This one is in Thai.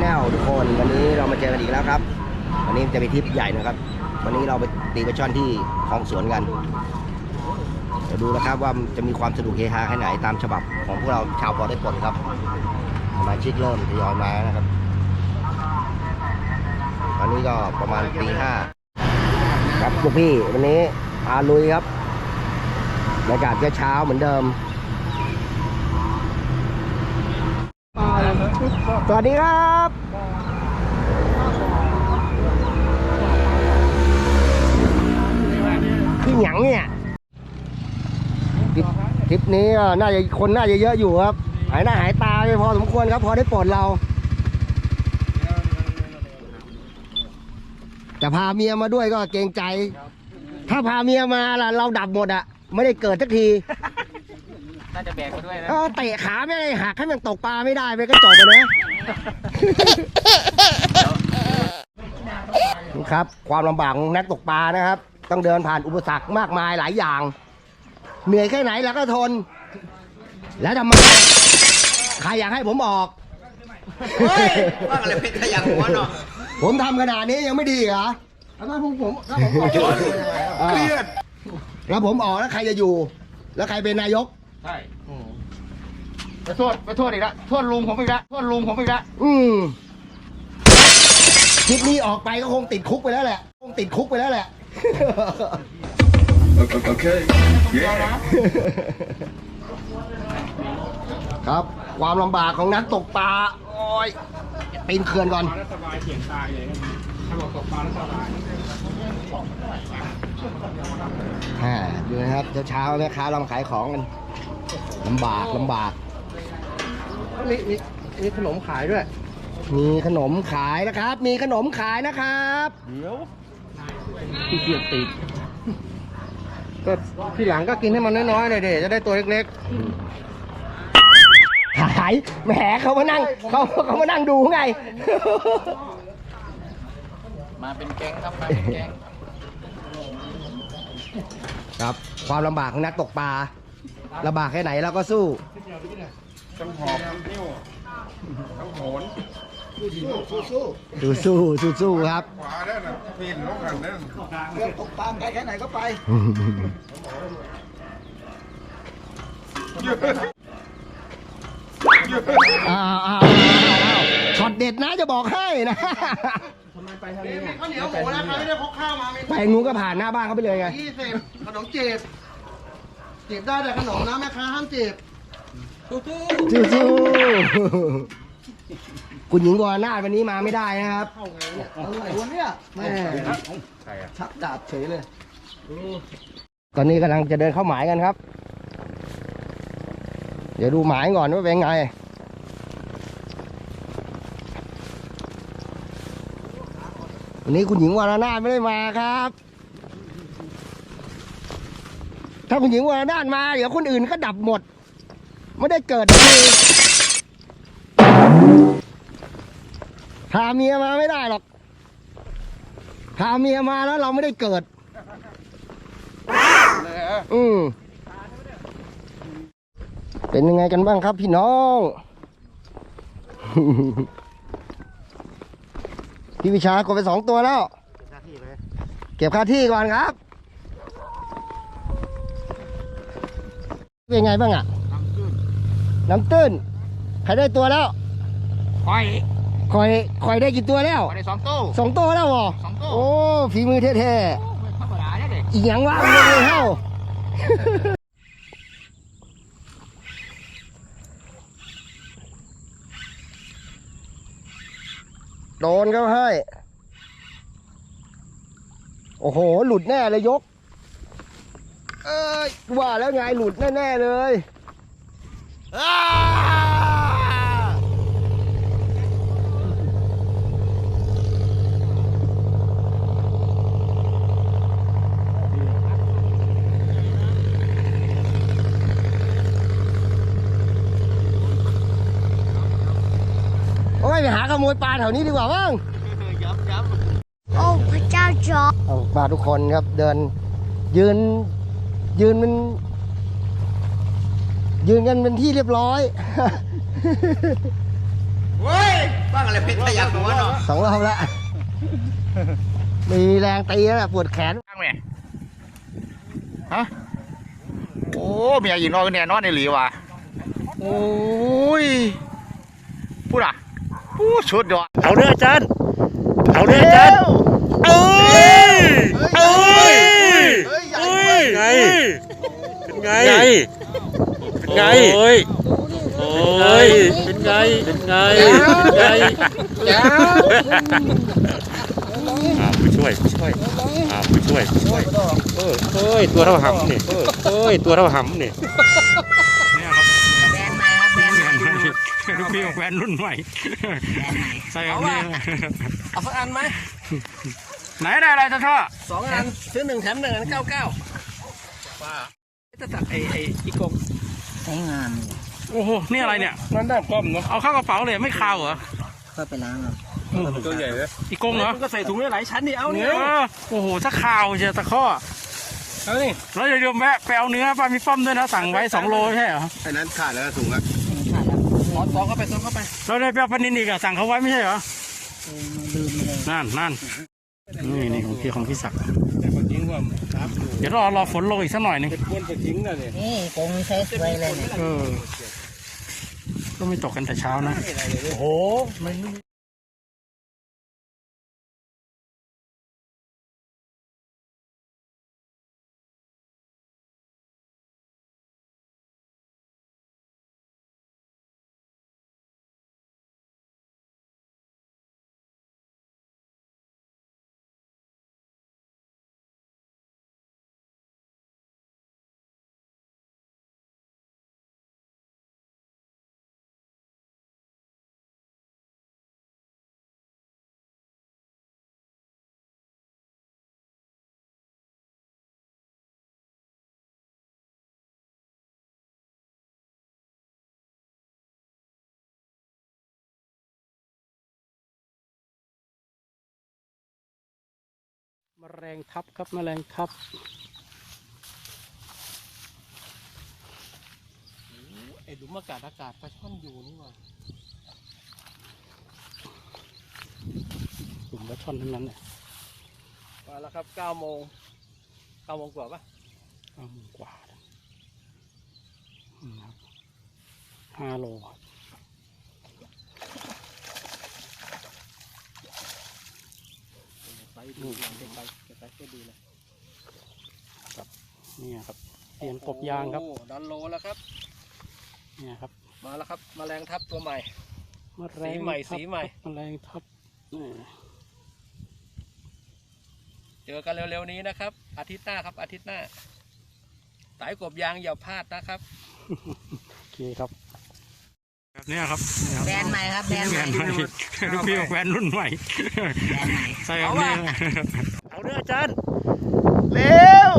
แนลทุกคนวันนี้เรามาเจอกันอีกแล้วครับ วันนี้จะเป็นทริปใหญ่นะครับ วันนี้เราไปตีปลาช่อนที่คลองสวนกันเดี๋ยวดูนะครับว่าจะมีความสนุกเฮฮาแค่ไหนตามฉบับของพวกเราชาวพอได้ปลดครับสมาชิกเริ่มทยอยมานะครับ ตอนนี้ก็ประมาณตีห้าครับลูกพี่วันนี้พาลุยครับบรรยากาศเช้าเหมือนเดิม สวัสดีครับ พี่หยังเนี่ยทริปนี้น่าจะคนน่าจะเยอะอยู่ครับ หายหน้าหายตาไปพอสมควรครับพอได้ปลดเรา แต่พาเมียมาด้วยก็เกรงใจ ถ้าพาเมียมาล่ะเราดับหมดอะไม่ได้เกิดสักที น่าจะแบกมาด้วยนะเออเตะขาไม่ได้หักให้มันตกปลาไม่ได้ไปก็จบไปนะครับ ความลำบากของนักตกปลานะครับ ต้องเดินผ่านอุปสรรคมากมายหลายอย่าง เหนื่อยแค่ไหนแล้วก็ทน แล้วทำไมใครอยากให้ผมออกว่าอะไรเป็นขยันหัวเนาะผมทำขนาดนี้ยังไม่ดีเหรอแล้วถ้าผมผมถ้าผมออกเครียดแล้วผมออกแล้วใครจะอยู่ แล้วใครเป็นนายก ใช่ไปโทษไปโทษอีกแล้วโทษลุงผมอีกแล้วโทษลุงผมอีกแล้วอืมคลิปนี้ออกไปก็คงติดคุกไปแล้วแหละคงติดคุกไปแล้วแหละ Okay. Yeah. ครับความลำบากของนักตกปลาโอ้ยปีนเขื่อนก่อนฮ่าดูนะครับเช้าๆแม่ค้าเรามาขายของกัน ลำบากลำบาก มีมีมีขนมขายด้วย มีขนมขายนะครับ มีขนมขายนะครับเดี๋ยวพี่เกียจติดก็ที่หลังก็กินให้มันน้อยๆหน่อยเดี๋ยวจะได้ตัวเล็กขายแหมเขามานั่งเขาเขามานั่งดูไงๆมาเป็นแก๊งครับมาเป็นแก๊งครับความลำบากของนักตกปลา ลำบากแค่ไหนเราก็สู้ต้องหอบต้องหิ้วต้องโหนสู้สู้สู้สู้ครับขวาได้น่ะปีนลงกันนั่นตกปลาไปแค่ไหนก็ไปอ้าวอ้าวอ้าวช็อตเด็ดนะจะบอกให้นะข้าวเหนียวหมูนะใครไม่ได้พกข้าวมามีไปงูก็ผ่านหน้าบ้านเขาไปเลยไงยี่สิบขนมจีบ จีบได้แต่ขนมนะแม่ค้าห้ามจีบตู้สู้สู้คุณหญิงวรนาถวันนี้มาไม่ได้นะครับอะไรวะเนี่ยแม่ใครอะชักดาบเฉยเลย ตอนนี้กำลังจะเดินเข้าหมายกันครับ เดี๋ยวดูหมายก่อนว่าเป็นไง วันนี้คุณหญิงวรนาถไม่ได้มาครับ ถ้าคุณหญิงวรนาถมา เดี๋ยวคนอื่นก็ดับหมด ไม่ได้เกิดทีพาเมียมาไม่ได้หรอกพาเมียมาแล้วเราไม่ได้เกิด อืมเป็นยังไงกันบ้างครับพี่น้อง พี่วิชากดไปสองตัวแล้ว เก็บค่าที่ก่อนครับ เป็นไงบ้างอะน้ำตื้นใครได้ตัวแล้วคอยคอยคอยได้กี่ตัวแล้วคอยได้สองตู้สองตัวแล้วเหรอสองตัวโอ้ ฝีมือเท่ไม่ธรรมดาเนี่ยเด็กๆอีกอย่างว่ามันเลยเฮ้าโดนเขาให้ โอ้โห หลุดแน่เลยยก เอ้ยว่าแล้วไงหลุดแน่ๆเลยอ้าโอ้ยไปหาขโมยปลาแถวนี้ดีกว่าบ้าง ยับยับ โอ้พระเจ้าจอร์จ เอาปลาทุกคนครับเดินยืน ยืนเป็นยืนกันเป็นที่เรียบร้อยเว้ยบ้างอะไรเพชรขยักหัวเนาะสองรอบแล้วมีแรงตีแล้วน่ะปวดแขนตั้งแม่ฮะโอ้เมียอีนอนเนี่ยนอนในหลีว่ะโอ้ยพูดอะพูดชุดยอดเอาเด้ออาจารย์เอาเด้ออาจารย์เอ้ยเอ้ยเอ้ยไงเป็นไงเป็น ไง โอ้ย โอ้ย เป็นไง เป็นไง เป็นไงอ่าผู้ช่วยผู้ช่วยอ่าผู้ช่วยผู้ช่วยเออเอ้ย ตัวเท่าหำนี่เออเอ้ย ตัวเท่าหำนี่เนี่ยครับแบนใหม่ครับแบนใหม่ลูกพี่ของแบนรุ่นใหม่ ใส่แบบนี้เอาสักอันไหมไหนได้อะไรท่าท่อสองอันซื้อหนึ่งแถมหนึ่งอันเก้าเก้าจะตัดไอ้ไอ้อีกง โอ้โห นี่อะไรเนี่ยนั่นได้ป้อมเนาะเอาเข้ากระเป๋าเลยไม่คาวเหรอตัวใหญ่เลยอีกงเหรอก็ใส่ถุงได้หลายชั้นนี่เอาเนื้เนี่ยอโอ้โหถ้าคาวเชียวตะข้อเอานี่แล้วเดี๋ยวแม่ไปเอาเนื้อปลามีป้อมด้วยนะสั่งไว้สองโลใช่เหรอไอ้นั้นขาดแล้วถุงอะสอนสองเข้าไปสอนเข้าไปแล้วได้ไปเอาปลานินอีกอะสั่งเขาไว้ไม่ใช่เหรอนั่นนั่นนี่นี่ของพี่ของพี่ศักดิ์ เดี๋ยวรอรอฝนลงอีกสักหน่อยหนึงเป็นคนไปทิ้งน่ะเนี่ยนี่คงใช้สวยเลยเนี่ย เออ ก็ไม่ตกกันแต่เช้านะ โอ้โห มันแมลงทับครับแมลงทับไอ้หลุมอากาศอากาศปลาช่อนอยู่นี่หว่ากลุ่มปลาช่อนทั้งนั้นเลยมาแล้วครับเก้าโมงเก้าโมงกว่าปะห้าโมงกว่าอืมครับห้าโลครับ ไปดูไปไปไปไปดูเลยเนี่ครับเปลี่ยนกบยางครับดันโลแล้วครับเนี่ยครับ มาแล้วครับแมลงทับตัวใหม่มสีใหม่สีใหม่ครับแมลงทับเจอกันเร็วๆนี้นะครับ อาทิตย์หน้าครับ อาทิตย์หน้าสายกบยางอย่าพลาดนะครับ โอเคครับ แบบเนี้ยครับเนี่ยครับแบรนด์ใหม่ครับแบรนด์แบใหรม่นด์ใหม่ลูกพี่ของแบรนด์รุ่นใหม่แบรนด์ใหม่ใส่แบบนี้ เอาเด้ออาจารย์เร็ว